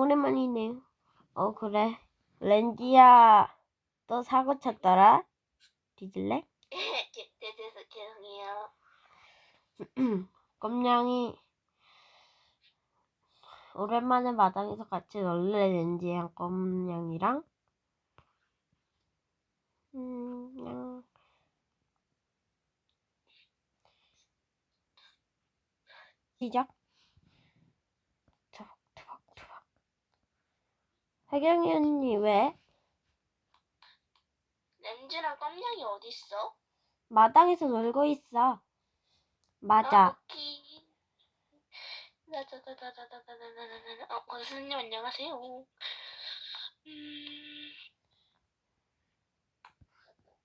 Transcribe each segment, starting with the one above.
오랜만이네. 어, 그래. 렌지야, 또 사고 쳤더라? 뒤질래? 대대서 죄송해요. 껌냥이, 오랜만에 마당에서 같이 놀래, 렌지랑 껌냥이랑. 음, 그냥. 시작. 투박, 투박, 투박. 혜경이 언니, 왜? 렌즈랑 껌냥이 어딨어? 마당에서 놀고 있어. 맞아. 어, 권수님 안녕하세요. 음,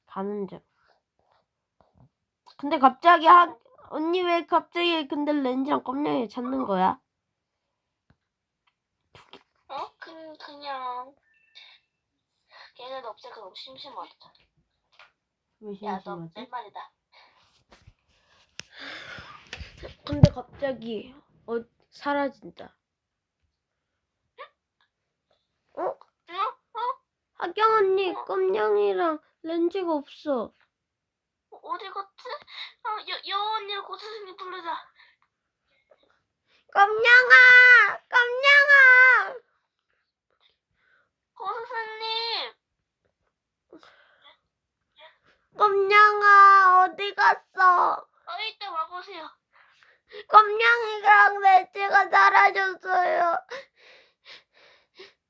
가는 중. 근데 갑자기 하, 언니 왜 갑자기 근데 렌즈랑 껌냥이 찾는 거야? 어? 그, 그냥. 걔네도 없애고 너무 심심하다. 왜 야, 너 심심하지? 뺀말이다. 근데 갑자기 어 사라진다. 어? 어? 어? 하경 언니 껌냥이랑 렌즈가 없어. 어, 어디 갔지? 어, 여, 여우 언니를 고수님 부르자. 껌냥아, 껌냥아. 고수님! 껌냥아 어디 갔어? 어, 이따 와보세요. 껌냥이랑 렌즈가 사라졌어요.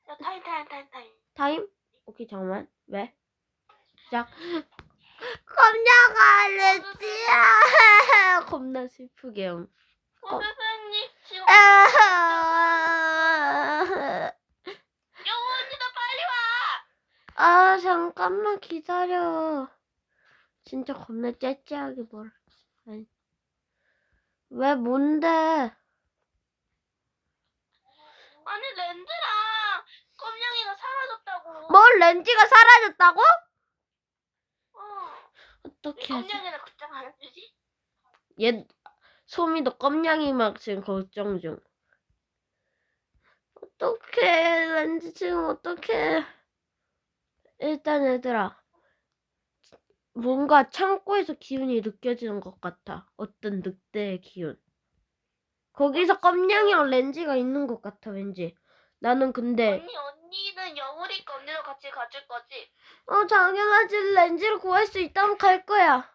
야, 타임, 타임, 타임, 타임. 타임? 오케이 잠깐만 왜? 시작 껌냥아 렌즈야 겁나 슬프게 형 고수님, 지금. 아, 여우 언니도 빨리 와! 아 잠깐만 기다려 진짜 겁나 째째하게 뭘 아니. 왜 뭔데 아니, 렌즈랑 껌냥이가 사라졌다고. 뭘 렌즈가 사라졌다고? 어. 어떻게 하지? 껌냥이랑 극장 안 해주지? 얘 소미도 껌냥이 막 지금 걱정 중. 어떡해 렌즈 지금 어떡해. 일단 얘들아 뭔가 창고에서 기운이 느껴지는 것 같아. 어떤 늑대의 기운. 거기서 껌냥이랑 렌즈가 있는 것 같아 왠지. 나는 근데 언니, 언니는 여우리까 언니도 같이 가줄 거지? 어 당연하지 렌즈를 구할 수 있다면 갈 거야.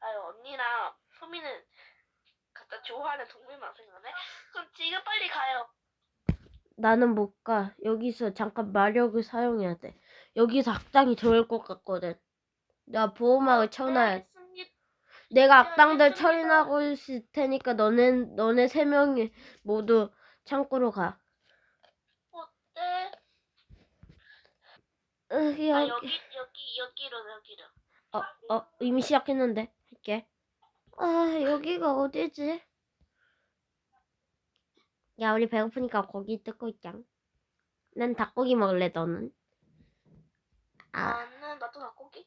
아유, 언니랑 소미는 갖다 좋아하는 동물만 생각네? 그럼 지금 빨리 가요. 나는 못 가. 여기서 잠깐 마력을 사용해야 돼. 여기서 악당이 좋을 것 같거든. 나 보호막을 쳐놔야 돼. 내가 악당들 알겠습니다. 처리하고 있을 테니까 너네 너네 세 명이 모두 창고로 가. 어때? 여기 아, 여기 여기, 여기, 여기로, 여기로. 어 어 이미 시작했는데 할게. 아 여기가 어디지? 야 우리 배고프니까 고기 뜯고 있자. 난 닭고기 먹을래 너는? 아. 나는, 나도 닭고기?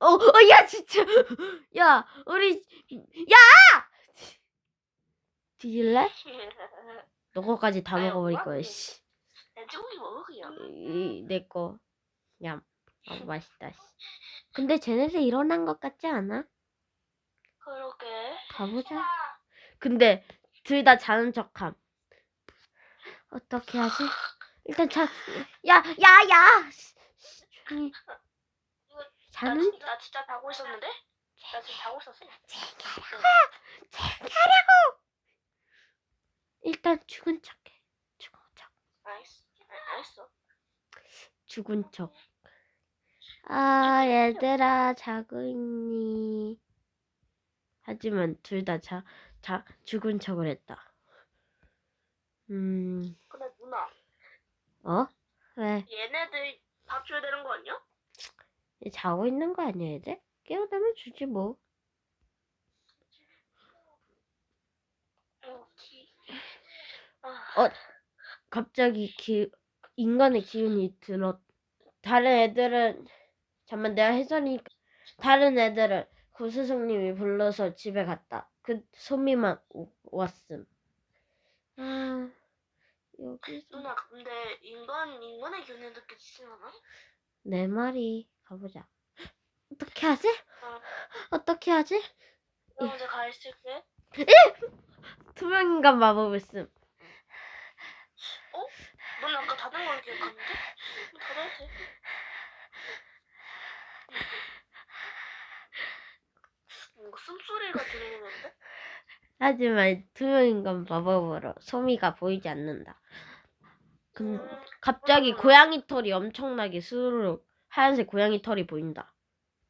어, 어, 야, 진짜. 야, 우리, 야! 뒤질래? 너 거까지 다 아유, 먹어버릴 거야. 씨. 돼지고기 먹어, 그냥. 이, 내 거. 야, 아, 맛있다, 씨. 근데 쟤네들 일어난 것 같지 않아? 그러게. 가보자. 근데, 둘 다 자는 척함. 어떻게 하지? 일단 자, 야, 야, 야! 나, 자는? 진짜, 나 진짜 자고 있었는데? 나 지금 자고 있었어. 챙겨라고! 일단 죽은 척해. 죽은 척. 알겠어. 알- 알겠어. 죽은 척. 아, 얘들아, 자고 있니? 하지만 둘 다 자, 자, 죽은 척을 했다. 음, 근데 누나, 어? 왜? 얘네들 밥 줘야 되는 거 아니야? 얘 자고 있는 거 아니야, 얘들? 깨어나면 주지, 뭐. 오케이. 아, 어, 갑자기 기, 인간의 기운이 들어. 다른 애들은, 잠만 내가 해설이니까. 다른 애들은 구스승님이 불러서 집에 갔다. 그 소미만 오- 왔음. 아, 누나 근데 인간 인간의 견해 느껴지진 않아? 내 말이 가보자. 어떻게 하지? 어. 어떻게 하지? 나 먼저 가 있을게. 투명인간 마법을 쓴. 넌 아까 닫은 걸 기억하는데? 닫아야지. 뭔가 숨소리가 들리는데? 하지만 투명인간 마법으로 소미가 보이지 않는다. 근 음, 갑자기 음. 고양이 털이 엄청나게 스르륵 하얀색 고양이 털이 보인다.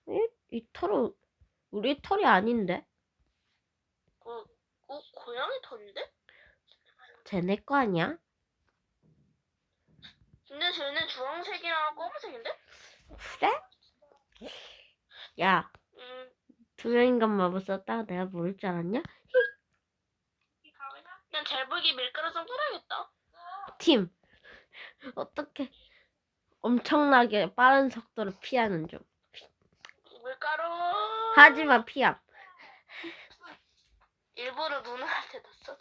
에? 이 털은 우리 털이 아닌데? 어, 어 고양이 털인데? 쟤네 거 아니야? 근데 쟤는 주황색이랑 검은색인데? 그래? 야, 음, 투명인간 마법 썼다가 내가 모를 줄 알았냐? 난잘 보이게 밀가루 좀 뿌려야겠다. 팀. 어떻게 엄청나게 빠른 속도로 피하는 중. 밀가루. 하지만 피함. 일부러 누나한테 넣었어.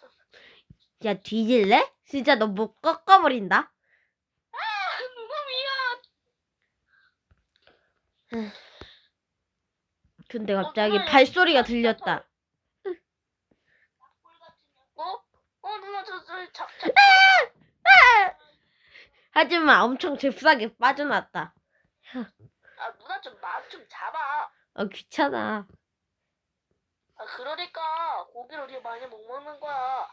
야, 뒤질래? 진짜 너 목 꺾어버린다. 누가 미안. 근데 갑자기 누나, 발소리가 야, 들렸다. 어? 어 잡. 잡. 하지만 엄청 잽싸게 빠져났다. 아 누나 좀맛좀 잡아. 어, 귀찮아. 아 그러니까 고기를 우리 많이 못 먹는 거야.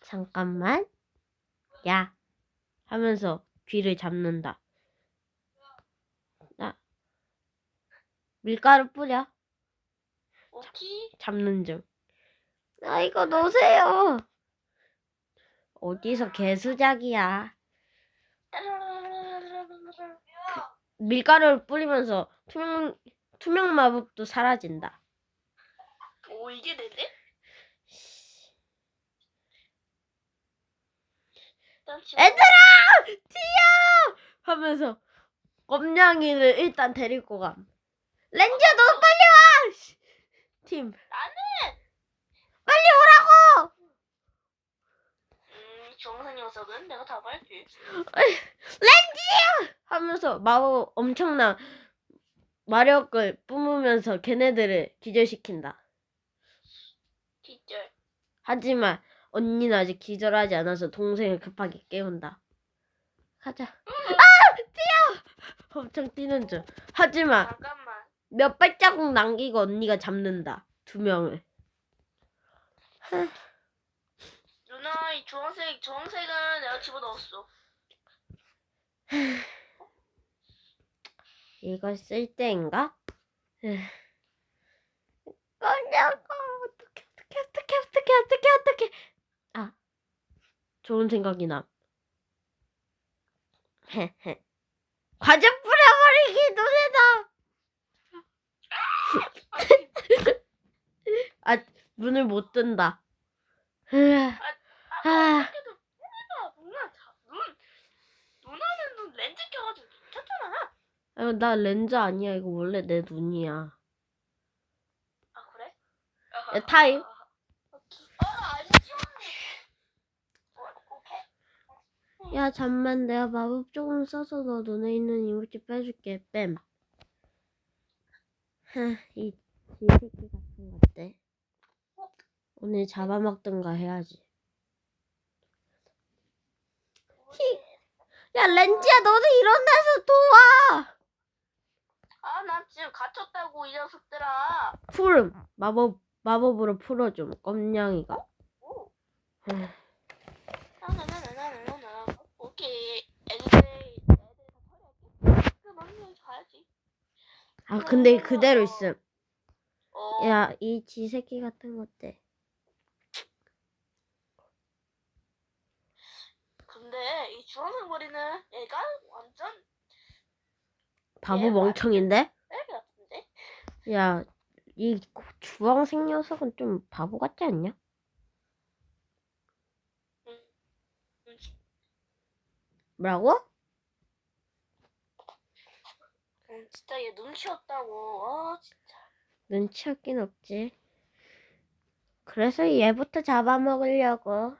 잠깐만. 야. 하면서 귀를 잡는다. 나 밀가루 뿌려. 오키? 잡는 중. 아, 이거 놓으세요. 어디서 개수작이야. 밀가루를 뿌리면서 투명, 투명 마법도 사라진다. 오 이게 되네? 얘들아! 튀어! 하면서 껌냥이를 일단 데리고 감. 렌즈야, 너 빨리 와! 씨. 팀. 나는 빨리 오라고! 음 정상 녀석은 내가 다 봐야지. 렌즈야! 하면서 마법 엄청난 마력을 뿜으면서 걔네들을 기절시킨다. 기절. 하지만 언니는 아직 기절하지 않아서 동생을 급하게 깨운다. 가자. 아! 뛰어! 엄청 뛰는 중. 하지만 잠깐만. 몇 발자국 남기고 언니가 잡는다. 두 명을. 누나 이 주황색 주황색은 내가 집어넣었어. 이거 쓸 때인가? 꺼냐고 어떻게 어떻게 어떻게 어떻게 어떻게 어떻게 아 좋은 생각이 남. 헤헤 과즙 뿌려버리기 눈에다. 아 문을 못 뜬다. 으아, 아, 아. 그래도 누나 누나 자, 눈 누나는 눈 렌즈 껴가지고 괜찮잖아. 아, 나 렌즈 아니야 이거 원래 내 눈이야. 아 그래? 야, 타임. 아안 시원해. 어, 오케이. 야 잠만 내가 마법 조금 써서 너 눈에 있는 이물질 빼줄게 뺨. 하이 지새끼 같은 것들. 오늘 잡아먹든가 해야지. 야 렌즈야 너도 이런 데서 도와. 아, 나 지금 갇혔다고 이 녀석들아. 푸름 마법 마법으로 풀어줌 껌냥이가. 오. 흠. 나나나나나나나. 오케이. 애들 애들 다 처리할게. 그럼 언니 가야지. 아 근데 그대로 있음. 어. 야이 지새끼 같은 것들. 근데 이 주황색 머리는 얘가 완전 바보 얘 멍청인데? 같은데? 야, 이 주황색 녀석은 좀 바보 같지 않냐? 음, 뭐라고? 음, 진짜 얘 눈치 없다고. 아 진짜. 눈치 없긴 없지. 그래서 얘부터 잡아먹으려고.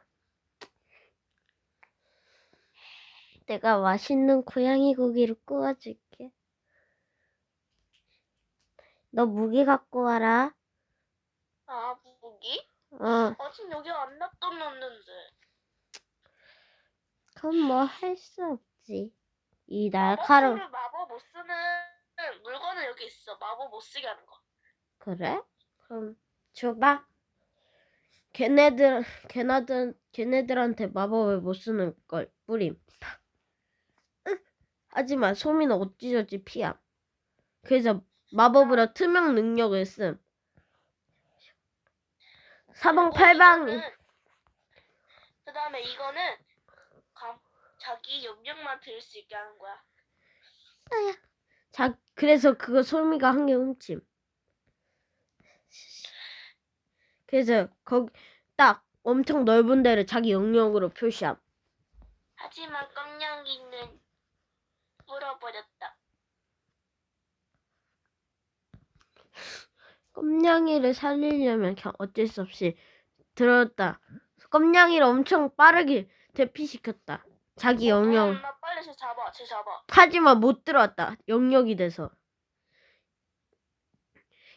내가 맛있는 고양이 고기를 구워줄게. 너 무기 갖고 와라. 아 무기? 어, 아직 여기 안 놔뒀는데. 그럼 뭐 할 수 없지. 이 날카로운, 마법을 마법 못 쓰는 물건은 여기 있어. 마법 못 쓰게 하는 거. 그래? 그럼 줘봐. 걔네들, 걔네들, 걔네들한테 마법을 못 쓰는 걸 뿌림. 으, 하지만 소미는 어찌저찌 피함. 그래서 마법으로 투명 능력을 씀. 사방팔방 그 다음에 이거는 감, 자기 영역만 들을 수 있게 하는 거야. 자 그래서 그거 소미가 한 개 훔침. 그래서 거기 딱 엄청 넓은 데를 자기 영역으로 표시함. 하지만 깜냥이는 물어버렸다. 껌냥이를 살리려면 그냥 어쩔 수 없이 들었다. 껌냥이를 엄청 빠르게 대피시켰다. 자기 영역. 음, 나 빨리 쟤 잡아. 쟤 잡아. 하지만 못 들어왔다. 영역이 돼서.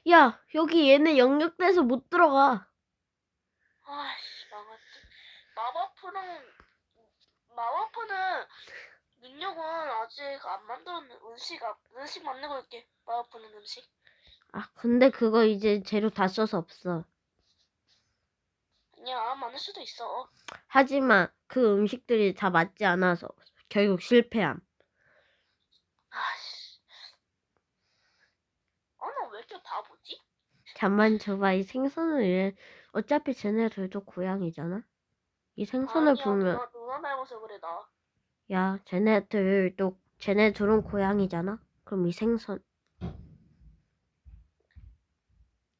야, 여기 얘네 영역 돼서 못 들어가. 아이씨 망했다. 마법프는 마법프는 능력은 아직 안 만들었는 음식 아- 음식 만들고 있게 마법프는 음식. 아, 근데 그거 이제 재료 다 써서 없어. 아니야 만들 수도 있어. 하지만 그 음식들이 다 맞지 않아서 결국 실패함. 아씨. 아나 왜 이렇게 바보지? 잠만 줘봐. 이 생선을 왜 어차피 쟤네들도 고양이잖아. 이 생선을 아니야, 보면 누나, 누나 닮아서 그래 나. 야, 쟤네들도 쟤네 둘은 고양이잖아. 그럼 이 생선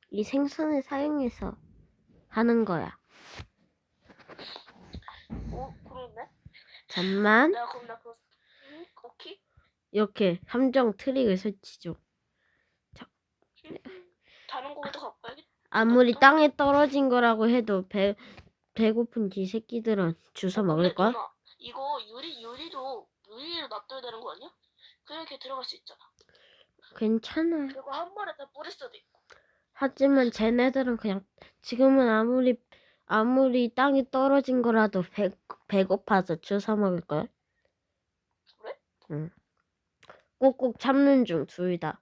이 생선을 사용해서 하는 거야. 어 그러네. 잠만 내가 그럼 나 그거 음, 오케이. 이렇게 함정 트릭을 설치 중. 다른 고기도 갖고 와야겠다. 아무리 땅에 떨어진 거라고 해도 배 배고픈 지 새끼들은 주워 먹을 걸. 누나, 이거 유리 유리도 유리로 놔둬야 되는 거 아니야? 그렇게 들어갈 수 있잖아. 괜찮아. 그리고 한 번에 다 뿌릴 수도 있고. 하지만 쟤네들은 그냥 지금은 아무리 아무리 땅이 떨어진 거라도 배 배고파서 주워 먹을 걸. 그래? 응. 꼭꼭 참는 중 둘 다.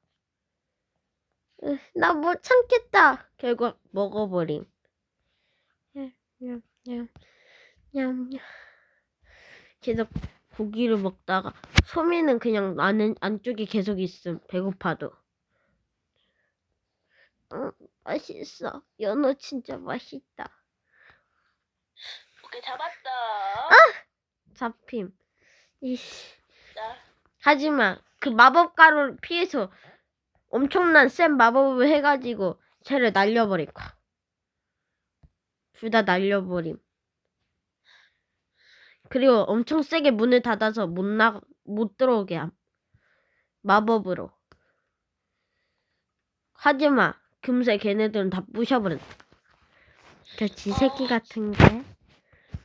나 못 참겠다. 결국 먹어버림. 냠냠냠 냠. 계속 고기를 먹다가 소미는 그냥 안은 안쪽에 계속 있음. 배고파도. 응, 맛있어. 연어 진짜 맛있다. 오케이 잡았다. 잡힘. 이씨. 자, 하지만 그 마법 가루를 피해서 엄청난 센 마법을 해가지고 쟤를 날려버릴 거야. 둘 다 날려버림. 그리고 엄청 세게 문을 닫아서 못 나, 못 들어오게 함. 마법으로. 하지만 금세 걔네들은 다 부셔버린다. 저 지새끼 같은 게.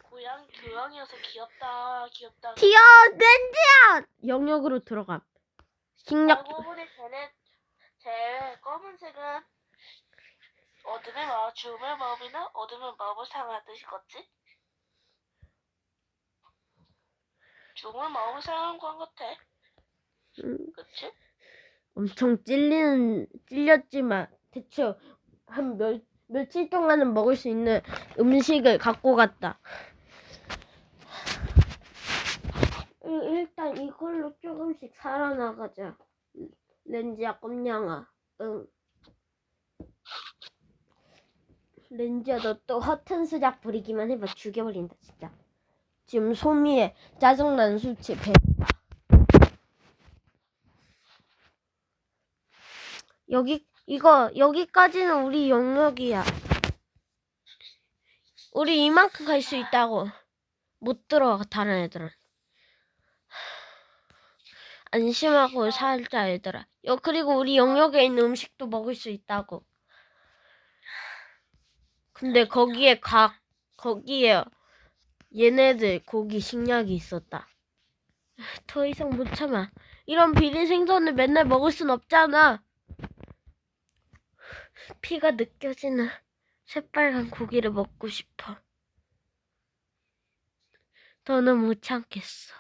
고양 교양이어서 귀엽다. 귀엽다. 튀어! 렌즈야! 영역으로 들어감. 식력, 알고 보니 쟤네 제 검은색은 어둠의 마법, 죽음의 마법이나 어둠의 마법을 사용하는 뜻이겠지? 죽음의 마법을 사용한 것 같아. 음, 그치? 엄청 찔리는 찔렸지만 대체 한 몇, 며칠 동안은 먹을 수 있는 음식을 갖고 갔다. 일- 일단 이걸로 조금씩 살아나가자. 렌지야 꼼냥아. 응. 렌지야 너 또 허튼 수작 부리기만 해봐 죽여버린다 진짜. 지금 소미의 짜증난 수치 100. 여기 이거 여기까지는 우리 영역이야. 우리 이만큼 갈 수 있다고. 못 들어가 다른 애들은. 안심하고 살자 얘들아. 여 그리고 우리 영역에 있는 음식도 먹을 수 있다고. 근데 거기에 각 거기에 얘네들 고기 식량이 있었다. 더 이상 못 참아. 이런 비린 생선을 맨날 먹을 순 없잖아. 피가 느껴지는 새빨간 고기를 먹고 싶어. 더는 못 참겠어.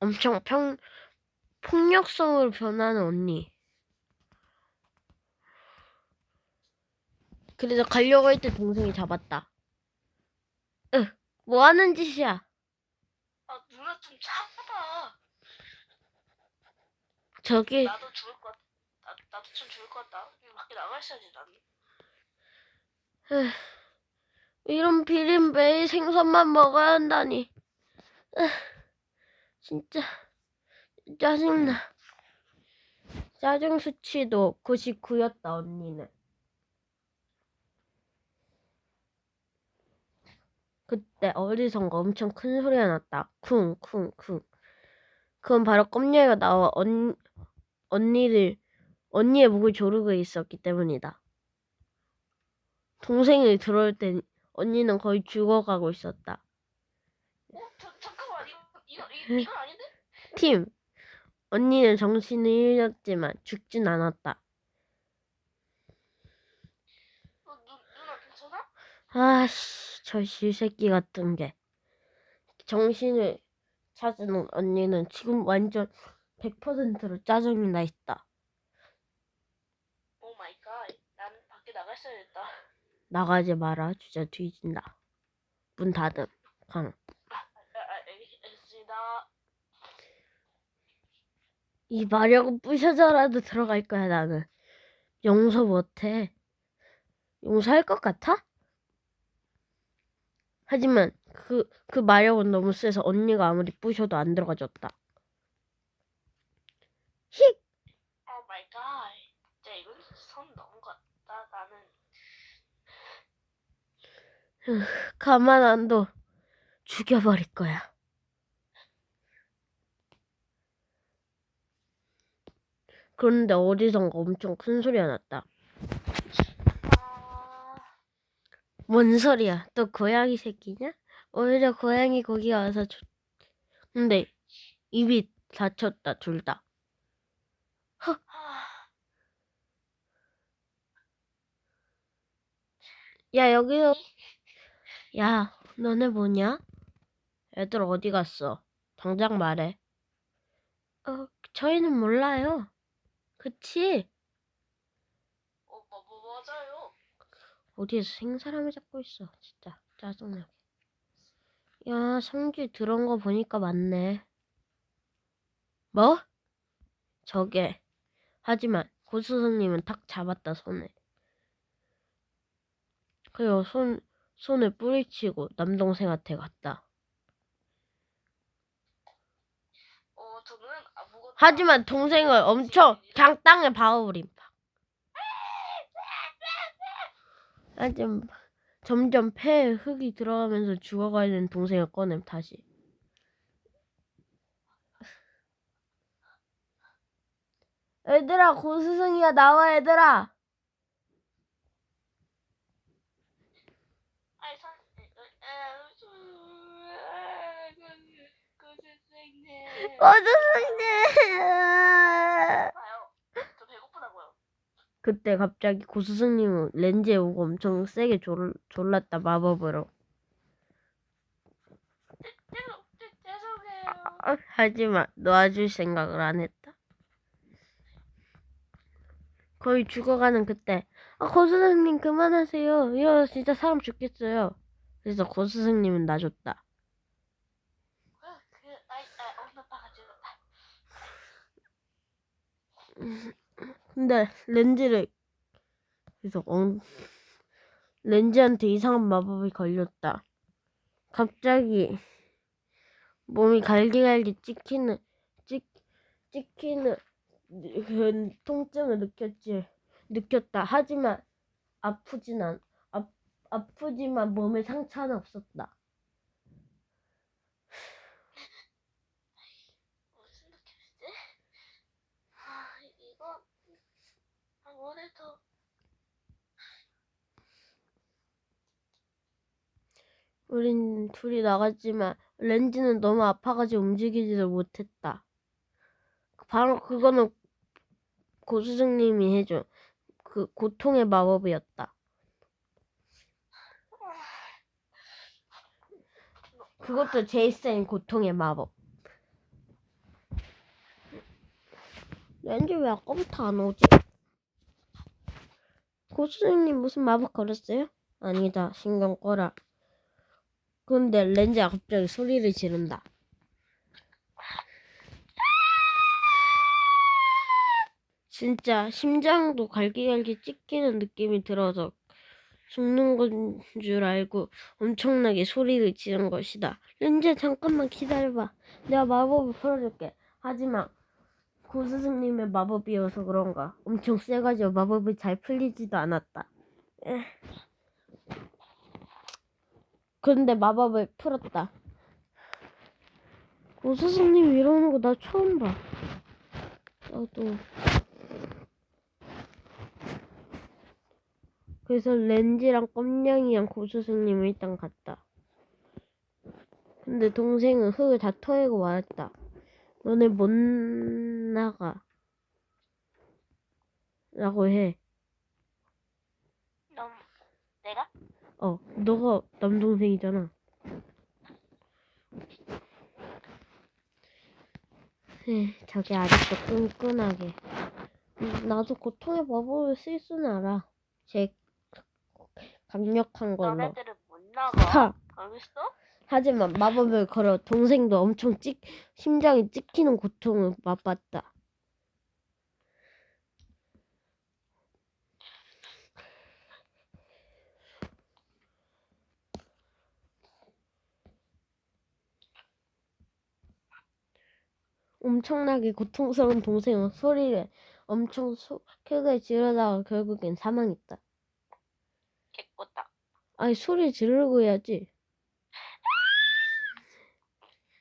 엄청 평, 폭력성으로 변하는 언니. 그래서 가려고 할 때 동생이 잡았다. 으, 뭐 하는 짓이야? 아 누나 좀 참아. 저기, 나도 죽을 것. 나 나도 좀 죽을 것 같다. 그냥 밖에 나가 있어야지 나는. 으, 이런 비린 매일 생선만 먹어야 한다니. 으, 진짜, 짜증나. 짜증 수치도 99였다, 언니는. 그때 어디선가 엄청 큰 소리가 났다. 쿵, 쿵, 쿵. 그건 바로 껌녀가 나와 언, 언니를, 언니의 목을 조르고 있었기 때문이다. 동생이 들어올 땐 언니는 거의 죽어가고 있었다. 어? 저, 잠깐만 이거 이거 이거, 이거 아닌데? 팀, 언니는 정신을 잃었지만 죽진 않았다. 어, 누 누나 괜찮 아? 아씨, 저 실새끼 같은 게. 정신을 찾은 언니는 지금 완전 100%로 짜증이 나 있다. 오 마이 갓. 나는 밖에 나가 있어야겠다. 나가지 마라, 진짜 뒤진다. 문 닫음. 강. 아, 아, 알겠습니다. 이 마력은 부셔져라도 들어갈 거야, 나는. 용서 못해. 용서할 것 같아? 하지만 그, 그 마력은 너무 세서 언니가 아무리 부셔도 안 들어가졌다. 힉! 오 마이 갓. 진짜 이건 선 넘은 것 같다. 나는 가만 안 둬. 죽여버릴 거야. 그런데 어디선가 엄청 큰 소리가 났다. 아뭔 소리야? 또 고양이 새끼냐? 오히려 고양이 거기 와서 좋... 근데 입이 닫혔다 둘 다. 아, 야 여기서 야 너네 뭐냐? 애들 어디 갔어? 당장 말해. 어 저희는 몰라요. 그치? 어, 뭐, 뭐 맞아요. 어디에서 생사람을 잡고 있어. 진짜 짜증나게. 야 성질 들어온 거 보니까 맞네. 뭐? 저게. 하지만 고수선님은 탁 잡았다 손에. 그리고 손 손을 뿌리치고 남동생한테 갔다. 어, 하지만 동생을 엄청 그냥 땅에 박아버림. 하지만 점점 폐에 흙이 들어가면서 죽어가는 동생을 꺼냄 다시. 얘들아 고스승이야 나와 얘들아. 아, 그- 그. 고스승님. 봐요. 저 배고프다고요. 그때 갑자기 고스승님은 렌즈에 오고 엄청 세게 졸, 졸랐다 마법으로. 아, 하지만 놓아줄 생각을 안 했다. 거의 죽어가는 그때 아, 고스승님 그만하세요. 이거 진짜 사람 죽겠어요. 그래서 고스승님은 놔줬다. 그, 근데 렌즈를 그래서 엉... 렌즈한테 이상한 마법이 걸렸다. 갑자기 몸이 갈기갈기 찍히는 찍 찍히는 그 통증을 느꼈지 느꼈다. 하지만 아프진 않 아, 아프지만 몸에 상처는 없었다. 무슨 느낌이지? 아, 이거 아무래도 우린 둘이 나갔지만 렌즈는 너무 아파가지고 움직이지도 못했다. 바로 그거는 고수생님이 해준 그 고통의 마법이었다. 그것도 센 고통의 마법. 렌즈 왜 아까부터 안 오지? 고수생님 무슨 마법 걸었어요? 아니다. 신경 꺼라. 근데 렌즈가 갑자기 소리를 지른다. 진짜 심장도 갈기갈기 찢기는 느낌이 들어서 죽는 건 줄 알고 엄청나게 소리를 지른 것이다. 렌즈 잠깐만 기다려봐. 내가 마법을 풀어줄게. 하지만 고스승님의 마법이어서 그런가 엄청 세가지고 마법이 잘 풀리지도 않았다. 에. 그런데 마법을 풀었다. 고스승님 이러는 거 나 처음 봐. 나도. 그래서 렌지랑 껌냥이랑 고스승님을 일단 갔다. 근데 동생은 흙을 다 털고 말았다. 너네 못 나가. 라고 해. 넌 내가? 어, 너가 남동생이잖아. 에이, 저게 아직도 끈끈하게. 음, 나도 고통의 마법을 쓸 수는 알아. 제 강력한 걸로. 너네들은 못 나가. 하! 알겠어? 하지만 마법을 걸어 동생도 엄청 찍, 심장이 찍히는 고통을 맛봤다. 엄청나게 고통스러운 동생은 소리를 엄청 소, 크게 지르다가 결국엔 사망했다. 개꼬다. 아니 소리 지르고 해야지.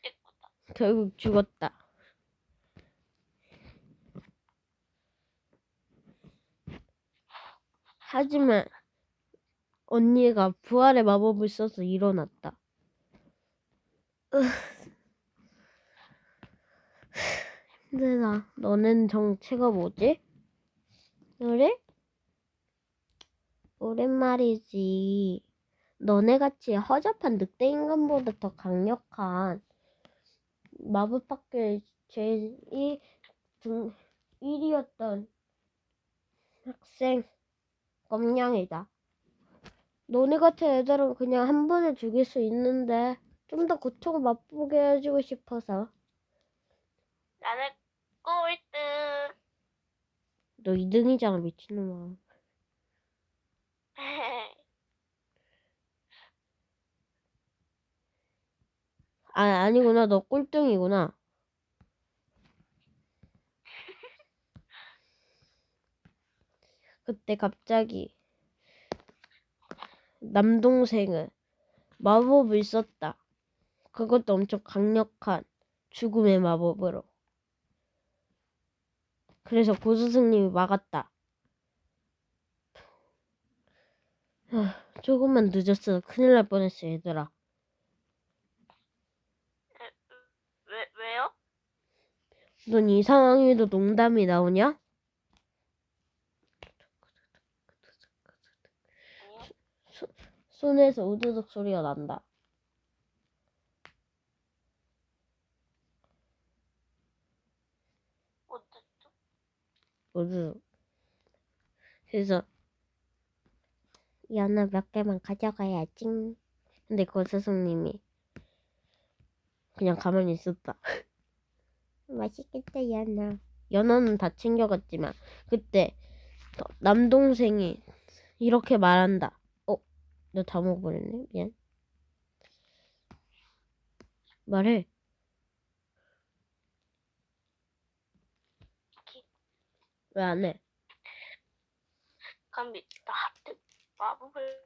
개꼬다. 결국 죽었다. 하지만 언니가 부활의 마법을 써서 일어났다. 으. 힘들다. 너는 정체가 뭐지? 그래? 오랜만이지. 너네같이 허접한 늑대 인간보다 더 강력한 마법학교의 제일 등 1위였던 학생 검냥이다. 너네 같은 애들은 그냥 한 번에 죽일 수 있는데 좀 더 고통을 맛보게 해주고 싶어서 나는 꼴등. 너 2등이잖아 미친놈아. 아 아니구나 너 꼴등이구나. 그때 갑자기 남동생은 마법을 썼다. 그것도 엄청 강력한 죽음의 마법으로. 그래서 고스승님이 막았다. 아, 조금만 늦었어. 큰일 날 뻔했어, 얘들아. 왜 왜요? 넌 이 상황에도 농담이 나오냐? 손에서 우두둑 소리가 난다. 어쨌든 우두둑. 그래서 연어 몇 개만 가져가야지. 근데 고스승님이 그냥 가만히 있었다. 맛있겠다, 연어. 연어는 다 챙겨갔지만 그때 남동생이 이렇게 말한다. 어, 너 다 먹어버렸네. 미안. 말해. 왜 안 해? 감비 나 하트 마법을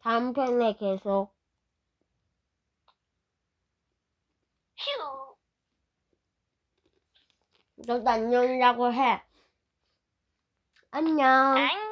다음 편에 계속 휴 너도 안녕이라고 해. 안녕. 안녕.